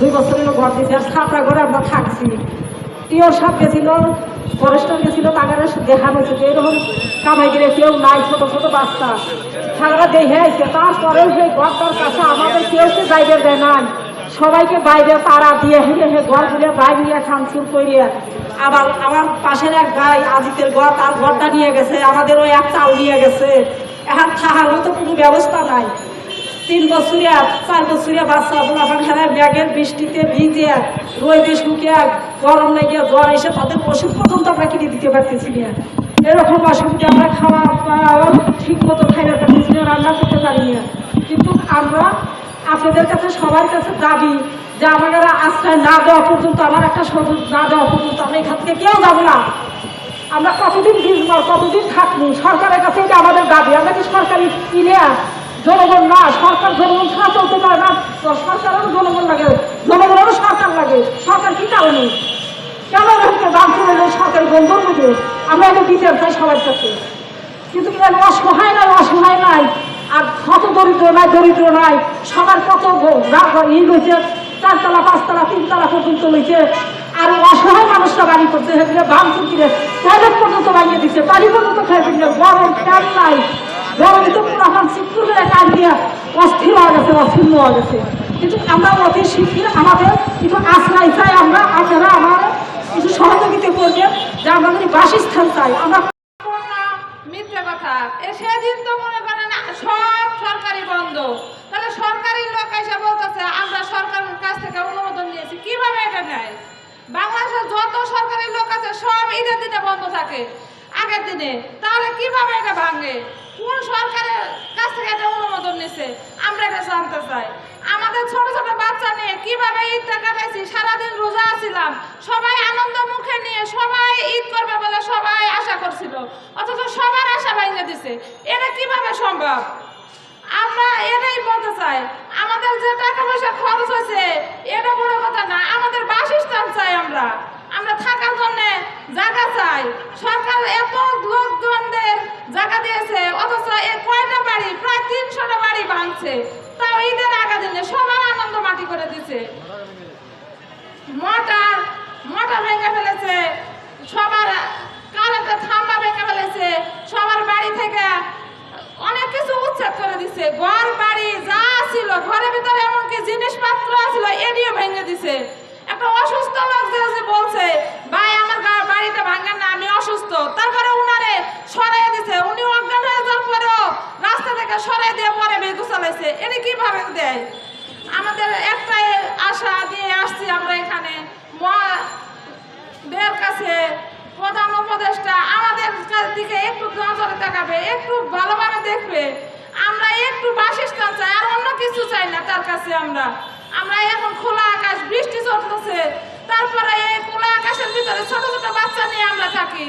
দুই বছর হলো ঘর দিয়েছে। আর ছাপড়া ঘরে আমরা থাকছি। টিও সাপ গেছিল, ফরেস্টার গেছিল তাদের দেখা হয়েছে যে এরকম কামাই গিরে কেউ নাই, ছোট ছোট বাচ্চা। সারা দেখে আসছে তারপরেও সেই ঘরটার কাছে আমাদের কেউ কে বাইরে দেয় নাই। সবাইকে বাইরে তারা দিয়ে হেঁটে হে ঘর গুলে বাইরে খানচুর করিয়া আবার আমার পাশের এক গাই আজিতের ঘর, তার ঘরটা নিয়ে গেছে। আমাদের ওই এক চাল নিয়ে গেছে। এখন থাকার মতো কোনো ব্যবস্থা নাই। তিন বছরিয়া চার বছরিয়া বাচ্চা পোলাপান খেলায় ব্যাগের বৃষ্টিতে ভিজে রোদে শুকিয়ে গরম লেগে জ্বর এসে তাদের ওষুধ পর্যন্ত আমরা কিনে দিতে পারতেছি না। এরকম অসুবিধা আমরা খাওয়া দাওয়া ঠিক মতো খাইতে পারতেছি না, রান্না করতে পারি না। কিন্তু আমরা আপনাদের কাছে, সবার কাছে দাবি যে আমাদের আশ্রয় না দেওয়া পর্যন্ত, আমার একটা সবুজ না দেওয়া পর্যন্ত আমরা এখান থেকে কেউ যাব না। আমরা কতদিন ভিজবো, কতদিন থাকব? সরকারের কাছে এটা আমাদের দাবি। আমরা কি সরকারি কিনে জনগণ না, সরকার জনগণ ছাড়া চলতে পারে না। সরকারেরও জনগণ লাগে। জনগণেরও সরকার লাগে। সরকার কি কারণে? কেন এরকম দাম চলে যায় সরকারি বন্ধন নেবে আমরা এটা বিচার চাই সবার কাছে কিন্তু অসহায় নাই অসহায় নাই। আর কত দরিদ্র নাই দরিদ্র নাই। সবার কত ই হয়েছে। চারতলা, পাঁচতলা, তিনতলা পর্যন্ত হয়েছে। আর অসহায় মানুষরা বাড়ি করছে সেগুলো বাম চুকিরে। টয়লেট পর্যন্ত বানিয়ে দিচ্ছে। বাড়ি পর্যন্ত খেয়ে গরম, ফ্যান নাই। গরমে তো এখন চিত্রগুলো কাজ দিয়ে অস্থির হয়ে গেছে অস্থির হয়ে গেছে। কিন্তু আমরা অতি শীঘ্র আমাদের কিছু আশ্রয় চাই আমরা, আপনারা আমার কিছু সহযোগিতা করবেন, যে আমাদের বাসস্থান চাই। আমরা মিথ্যে কথা। সেদিন তো মনে করেন সব সরকারি বন্ধ। তাহলে সরকারি লোক এসে বলতেছে, আমরা সরকারের কাছ থেকে অনুমোদন নিয়েছি। কীভাবে এটা নেয়? বাংলাদেশের যত সরকারি লোক আছে, সব ঈদের দিনে বন্ধ থাকে আগের দিনে। তাহলে কীভাবে এটা ভাঙে? কোন সরকারের কাছ থেকে এটা অনুমোদন নিছে? আমরা এটা জানতে চাই। আমাদের ছোট ছোট বাচ্চা নিয়ে কীভাবে ঈদটা কাটাইছি? সারাদিন রোজা আছিলাম। সবাই আনন্দ মুখে নিয়ে সবাই ঈদ করবে বলে সবাই আশা করছিল। অথচ সবার আশা ভেঙে দিছে। এটা কীভাবে সম্ভব? আমরা এটাই বলতে চাই। আমাদের যে টাকা পয়সা খরচ হয়েছে এটা বড় কথা না আমাদের বাসস্থান চাই আমরা আমরা থাকার জন্য জায়গা চাই সরকার এত লোকজনদের জায়গা দিয়েছে অথচ এ কয়টা বাড়ি প্রায় তিনশোটা বাড়ি ভাঙছে। তাও ঈদের আগা দিনে সবার আনন্দ মাটি করে দিছে। মোটর মোটর ভেঙে ফেলেছে। সবার কারেন্টের থাম্বা ভেঙে ফেলেছে। সবার বাড়ি থেকে অনেক কিছু উচ্ছেদ করে দিছে। ঘর, বাড়ি, যা ছিল, ঘরের ভিতরে এমনকি জিনিসপত্র ছিল, এটিও ভেঙে দিছে। একটা অসুস্থ লোক যে বলছে থেকে সরাই দিয়ে, পরে বেগু চালাইছে। এটি কীভাবে দেয়? আমাদের একটাই আশা দিয়ে আসছি আমরা এখানে। দের কাছে প্রধান উপদেষ্টা আমাদের দিকে একটু নজরে দেখাবে একটু ভালোভাবে দেখবে। আমরা একটু বাসস্থান চাই, আর অন্য কিছু চাই না তার কাছে আমরা। আমরা এখন খোলা আকাশ, বৃষ্টি চলতেছে। তারপরে এই খোলা আকাশের ভিতরে ছোট ছোট বাচ্চা নিয়ে আমরা থাকি।